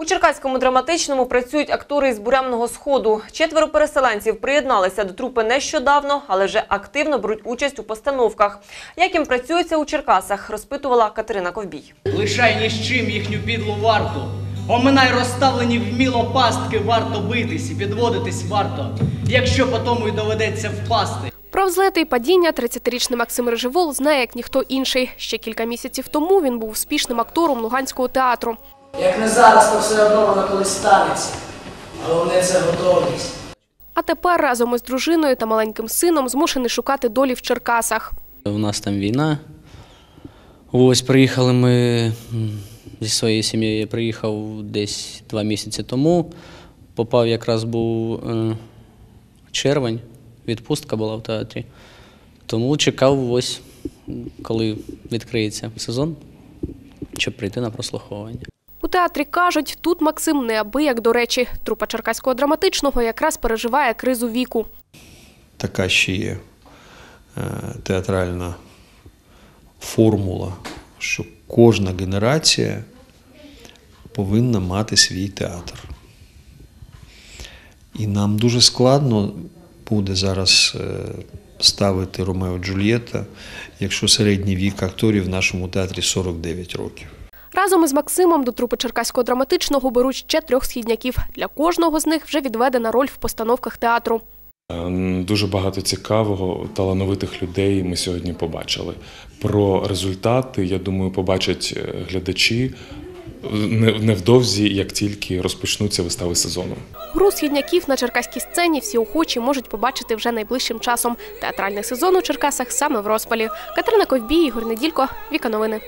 У Черкаському драматичному працюють актори із буремного сходу. Четверо переселенців приєдналися до трупи нещодавно, але вже активно беруть участь у постановках. Як їм працюється у Черкасах, розпитувала Катерина Ковбій. Лишай ні з чим їхню підлу варту. Оминай розставлені вміло пастки, варто битись і підводитись варто, якщо по тому й доведеться впасти. Про взлети і падіння 30-річний Максим Реживол знає як ніхто інший. Ще кілька місяців тому він був успішним актором Луганського театру. Як не зараз, то все одно воно колись станеться. Головне це готовність. А тепер разом із дружиною та маленьким сином змушений шукати долі в Черкасах. У нас там війна. Ось приїхали ми зі своєю сім'єю. Я приїхав десь два місяці тому. Попав якраз був е, червень, відпустка була в театрі. Тому чекав ось, коли відкриється сезон, щоб прийти на прослуховування. Театрі кажуть, тут Максим неабияк до речі. Трупа Черкаського драматичного якраз переживає кризу віку. така ще є е, театральна формула, що кожна генерація повинна мати свій театр. І нам дуже складно буде зараз е, ставити Ромео Джульєта, якщо середній вік акторів в нашому театрі 49 років. Разом із Максимом до трупи Черкаського драматичного беруть ще трьох східняків. Для кожного з них вже відведена роль в постановках театру. Е, Дуже багато цікавого, талановитих людей ми сьогодні побачили. Про результати, я думаю, побачать е, глядачі невдовзі, як тільки розпочнуться вистави сезону. Гру східняків на черкаській сцені всі охочі можуть побачити вже найближчим часом. Театральний сезон у Черкасах саме в розпалі. Катерина Ковбій, Ігор Неділько, Віка Новини.